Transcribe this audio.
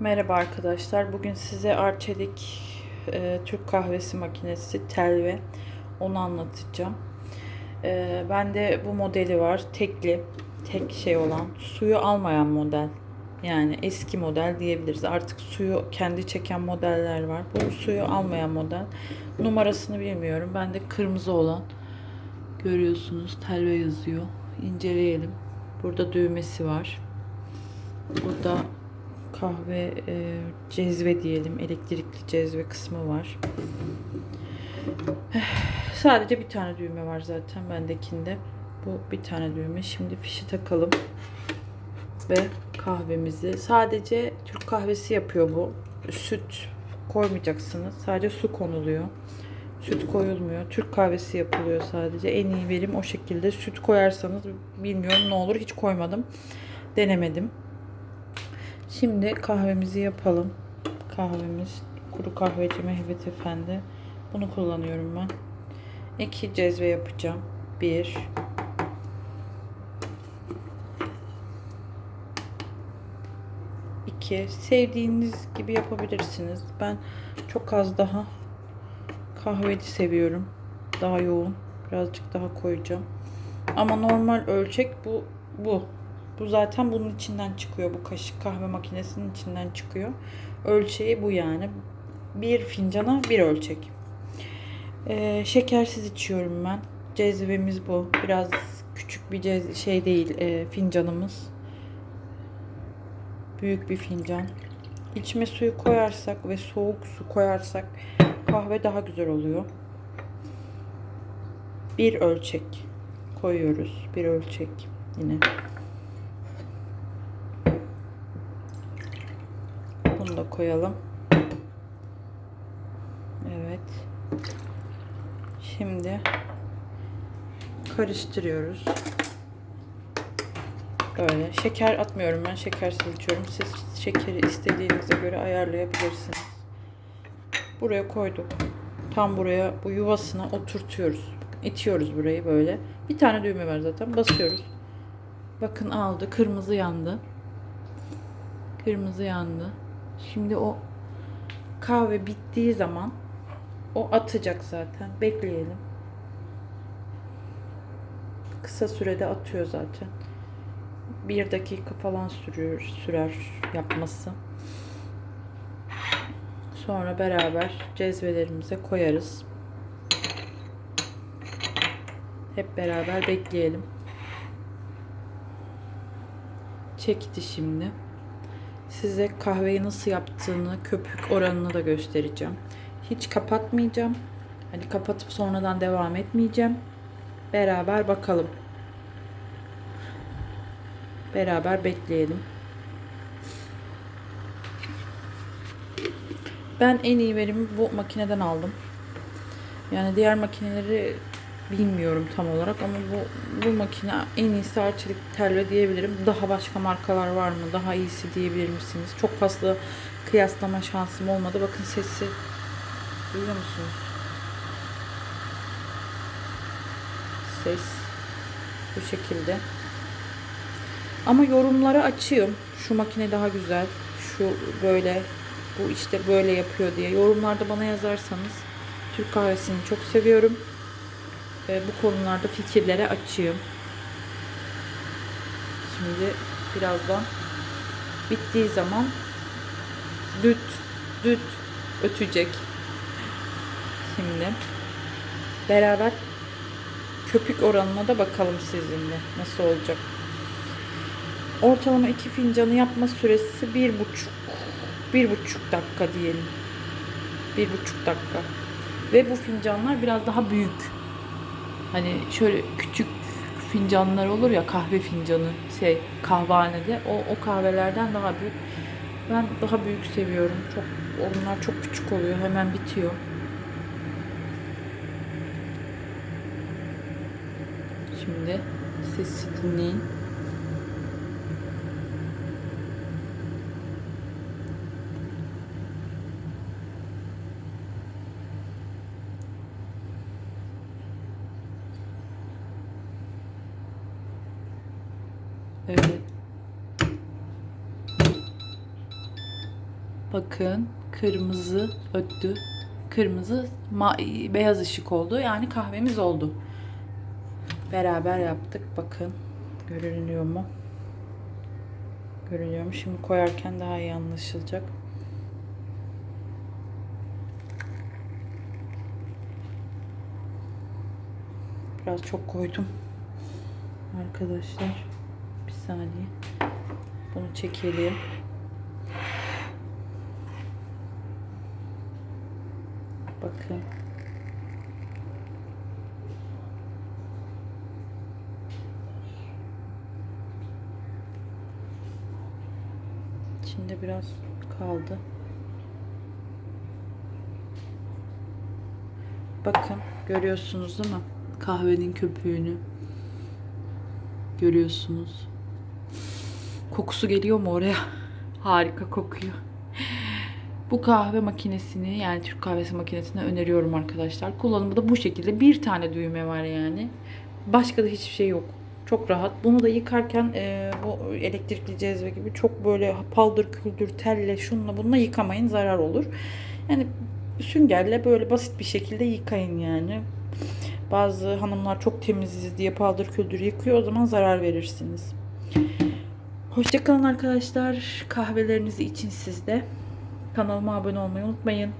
Merhaba arkadaşlar. Bugün size Arçelik e, Türk kahvesi makinesi telve onu anlatacağım. E, bende bu modeli var. Tekli, tek şey olan, suyu almayan model. Yani eski model diyebiliriz. Artık suyu kendi çeken modeller var. Bu suyu almayan model. Numarasını bilmiyorum. Bende kırmızı olan. Görüyorsunuz telve yazıyor. İnceleyelim. Burada düğmesi var. Burada kahve e, cezve diyelim elektrikli cezve kısmı var. Sadece bir tane düğme var zaten bendekinde. Bu bir tane düğme. Şimdi fişi takalım. Ve kahvemizi sadece Türk kahvesi yapıyor bu. Süt koymayacaksınız. Sadece su konuluyor. Süt koyulmuyor. Türk kahvesi yapılıyor sadece. En iyi verim o şekilde. Süt koyarsanız bilmiyorum ne olur. Hiç koymadım. Denemedim. Şimdi kahvemizi yapalım. Kahvemiz kuru kahveci Mehmet Efendi. Bunu kullanıyorum ben. İki cezve yapacağım. Bir. İki. Sevdiğiniz gibi yapabilirsiniz. Ben çok az daha kahveci seviyorum. Daha yoğun. Birazcık daha koyacağım. Ama normal ölçek bu bu. Bu zaten bunun içinden çıkıyor. Bu kaşık kahve makinesinin içinden çıkıyor. Ölçeği bu yani. Bir fincana bir ölçek. Ee, şekersiz içiyorum ben. Cezvemiz bu. Biraz küçük bir cez şey değil e, fincanımız. Büyük bir fincan. İçme suyu koyarsak ve soğuk su koyarsak kahve daha güzel oluyor. Bir ölçek koyuyoruz. Bir ölçek yine. Bunu da koyalım. Evet. Şimdi karıştırıyoruz. Böyle. Şeker atmıyorum ben. Şekersiz içiyorum. Siz şekeri istediğinize göre ayarlayabilirsiniz. Buraya koyduk. Tam buraya bu yuvasına oturtuyoruz. İtiyoruz burayı böyle. Bir tane düğme var zaten. Basıyoruz. Bakın aldı. Kırmızı yandı. Kırmızı yandı. Şimdi o kahve bittiği zaman o atacak zaten. Bekleyelim. Kısa sürede atıyor zaten. Bir dakika falan sürüyor, sürer yapması. Sonra beraber cezvelerimize koyarız. Hep beraber bekleyelim. Çekti şimdi. Size kahveyi nasıl yaptığını, köpük oranını da göstereceğim. Hiç kapatmayacağım. Hani kapatıp sonradan devam etmeyeceğim. Beraber bakalım. Beraber bekleyelim. Ben en iyi verimi bu makineden aldım. Yani diğer makineleri bilmiyorum tam olarak ama bu bu makine en iyisi Arçelik telve diyebilirim. Daha başka markalar var mı? Daha iyisi diyebilir misiniz? Çok fazla kıyaslama şansım olmadı. Bakın sesi duyuyor musunuz? Ses bu şekilde. Ama yorumları açıyorum. Şu makine daha güzel. Şu böyle bu işte böyle yapıyor diye yorumlarda bana yazarsanız Türk kahvesini çok seviyorum ve bu konularda fikirlere açığım. Şimdi birazdan bittiği zaman düt düt ötecek. Şimdi beraber köpük oranına da bakalım sizinle nasıl olacak. Ortalama iki fincanı yapma süresi bir buçuk bir buçuk dakika diyelim. Bir buçuk dakika. Ve bu fincanlar biraz daha büyük. Hani şöyle küçük fincanlar olur ya kahve fincanı şey kahvehanede o, o kahvelerden daha büyük. Ben daha büyük seviyorum. Çok onlar çok küçük oluyor. Hemen bitiyor. Şimdi sesi dinleyin. Evet. Bakın kırmızı öttü. Kırmızı beyaz ışık oldu. Yani kahvemiz oldu. Beraber yaptık. Bakın görünüyor mu? Görünüyor mu? Şimdi koyarken daha iyi anlaşılacak. Biraz çok koydum. Arkadaşlar saniye. Bunu çekelim. Bakın. İçinde biraz kaldı. Bakın görüyorsunuz değil mi? Kahvenin köpüğünü. Görüyorsunuz. Kokusu geliyor mu oraya? Harika kokuyor. Bu kahve makinesini yani Türk kahvesi makinesini öneriyorum arkadaşlar. Kullanımı da bu şekilde. Bir tane düğme var yani. Başka da hiçbir şey yok. Çok rahat. Bunu da yıkarken e, bu elektrikli cezve gibi çok böyle paldır küldür telle şunla bununla yıkamayın zarar olur. Yani süngerle böyle basit bir şekilde yıkayın yani. Bazı hanımlar çok temiziz diye paldır küldür yıkıyor o zaman zarar verirsiniz. Hoşçakalın arkadaşlar. Kahvelerinizi için sizde. Kanalıma abone olmayı unutmayın.